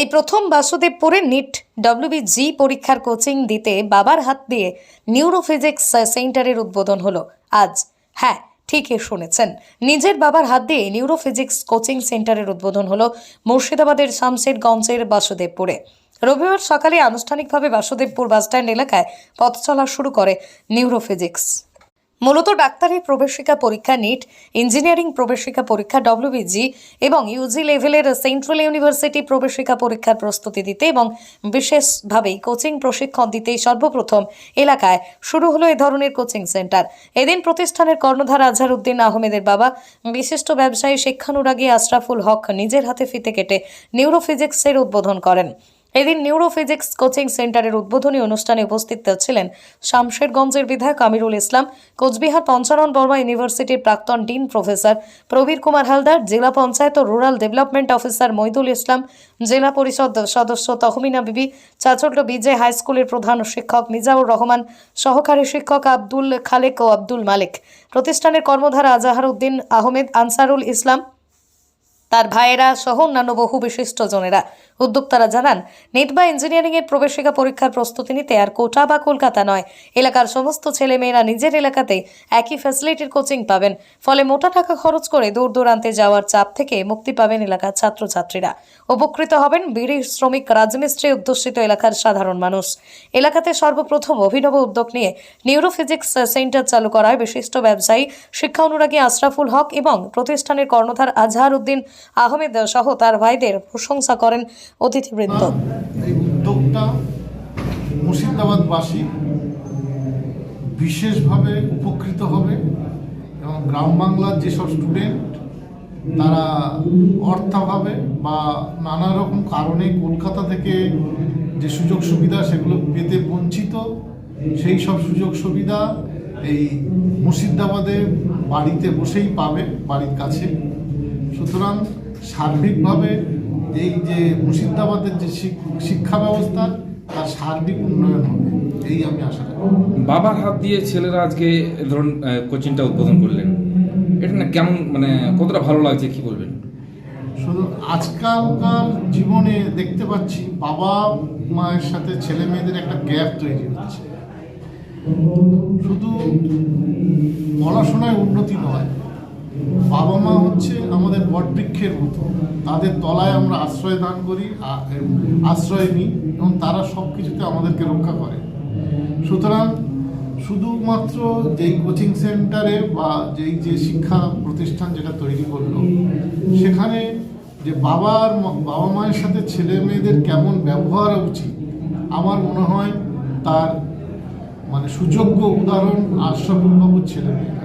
এই প্রথম বাসুদেবপুরে নিট ডব্লিউবিজি পরীক্ষার কোচিং দিতে বাবার হাত দিয়ে নিউরোফিজিক্স সেন্টারের উদ্বোধন হলো। আজ হ্যাঁ ঠিকই শুনেছেন। নিজের বাবার হাত দিয়ে নিউরোফিজিক্স কোচিং সেন্টারের উদ্বোধন হলো মুর্শিদাবাদের শামশেরগঞ্জের বাসুদেবপুরে। রবিবার সকালে আনুষ্ঠানিকভাবে বাসুদেবপুর বাসস্ট্যান্ড এলাকায় পথ চলা শুরু করে নিউরোফিজিক্স। মূলত ডাক্তারি প্রবেশিকা পরীক্ষা নিট, ইঞ্জিনিয়ারিং প্রবেশিকা পরীক্ষা ডব্লিউবিজি এবং ইউজি লেভেলের সেন্ট্রাল ইউনিভার্সিটি প্রবেশিকা পরীক্ষার প্রস্তুতি দিতে এবং বিশেষভাবেই কোচিং প্রশিক্ষণ দিতে সর্বপ্রথম এলাকায় শুরু হলো এ ধরনের কোচিং সেন্টার। এদিন প্রতিষ্ঠানের কর্ণধার আজহার উদ্দিন আহমেদের বাবা, বিশিষ্ট ব্যবসায়ী শিক্ষানুরাগী আশরাফুল হক নিজের হাতে ফিতে কেটে নিউরোফিজিক্সের উদ্বোধন করেন। এদিন নিউরোফিজিক্স কোচিং সেন্টারের উদ্বোধনী অনুষ্ঠানে উপস্থিত ছিলেন শামশেরগঞ্জের বিধায়ক আমিরুল ইসলাম, কোচবিহার পঞ্চানন বর্মা ইউনিভার্সিটির প্রাক্তন ডিন প্রফেসর প্রবীর কুমার হালদার, জেলা পঞ্চায়েত ও rural development officer Moidul Islam, জেলা পরিষদ সদস্য তহমিনা বিবি, চাচল্য বিজে হাই স্কুলের প্রধান শিক্ষক মিজাউর রহমান, সহকারী শিক্ষক আব্দুল খালেক ও আব্দুল মালিক। প্রতিষ্ঠানের কর্মধারা আজাহার উদ্দিন আহমেদ, আনসারুল ইসলাম তার ভাইয়েরা সহ অন্যান্য বহু বিশিষ্ট জনেরা। উদ্যোক্তারা জানান নেট বা ইঞ্জিনিয়ারিং এর প্রবেশিকা পরীক্ষার প্রস্তুতি নিতে আর কোটা বা কলকাতা নয়। এলাকার সমস্ত ছেলেমেয়েরা নিজের এলাকাতে একই ফ্যাসিলিটির কোচিং পাবেন। ফলে মোটা টাকা খরচ করে দূর দূরান্তে যাওয়ার চাপ থেকে মুক্তি পাবেন এলাকার ছাত্রছাত্রীরা। উপকৃত হবেন বিড়ি শ্রমিক রাজমিস্ত্রি অধ্যুষিত এলাকার সাধারণ মানুষ। এলাকাতে সর্বপ্রথম অভিনব উদ্যোগ নিয়ে নিউরোফিজিক্স সেন্টার চালু করায় বিশিষ্ট ব্যবসায়ী শিক্ষা অনুরাগী আশরাফুল হক এবং প্রতিষ্ঠানের কর্ণধার আজহার উদ্দিন আহমেদ সহ তার ভাইদের প্রশংসা করেন অতিথিবৃন্দ। উদ্যোগটা মুর্শিদাবাদবাসী বিশেষভাবে উপকৃত হবে এবং গ্রাম বাংলার যেসব স্টুডেন্ট তারা অর্থাভাবে বা নানা রকম কারণে কলকাতা থেকে যে সুযোগ সুবিধা সেগুলো পেতে বঞ্চিত, সেই সব সুযোগ সুবিধা এই মুর্শিদাবাদে বাড়িতে বসেই পাবে, বাড়ির কাছে। সুতরাং সার্বিকভাবে এই যে মুর্শিদাবাদের যে শিক্ষা ব্যবস্থা তার সার্বিক উন্নয়ন হবে। এই আমি আশা করি। বাবার হাত দিয়ে ছেলেরা আজকে ধরুন কোচিংটা উদ্বোধন করলেন। এটা না কেমন মানে কতটা ভালো লাগছে কি বলবেন? শুধু আজকালকার জীবনে দেখতে পাচ্ছি বাবা মায়ের সাথে ছেলে মেয়েদের একটা গ্যাপ তৈরি হচ্ছে। শুধু পড়াশোনায় উন্নতি নয় বাবা মা হচ্ছে আমাদের বটবৃক্ষের মতো। তাদের তলায় আমরা আশ্রয় দান করি আশ্রয় নিই এবং তারা সব কিছুতে আমাদেরকে রক্ষা করে। সুতরাং শুধুমাত্র যেই কোচিং সেন্টারে বা যেই যে শিক্ষা প্রতিষ্ঠান যেটা তৈরি করল, সেখানে যে বাবার বাবা মায়ের সাথে ছেলে মেয়েদের কেমন ব্যবহার উচিত, আমার মনে হয় তার মানে সুযোগ্য উদাহরণ আশরাফুল বাবুর ছেলে মেয়েরা।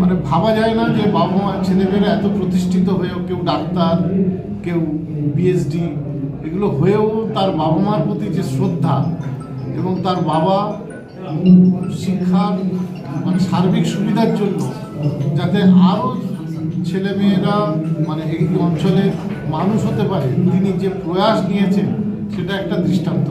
মানে ভাবা যায় না যে বাবা মা ছেলেমেয়েরা এত প্রতিষ্ঠিত হয়েও কেউ ডাক্তার, কেউ পিএইচডি এগুলো হয়েও তার বাবা মার প্রতি যে শ্রদ্ধা এবং তার বাবা শিক্ষার মানে সার্বিক সুবিধার জন্য যাতে আরও ছেলেমেয়েরা মানে এই অঞ্চলে মানুষ হতে পারে, তিনি যে প্রয়াস নিয়েছেন, সেটা একটা দৃষ্টান্ত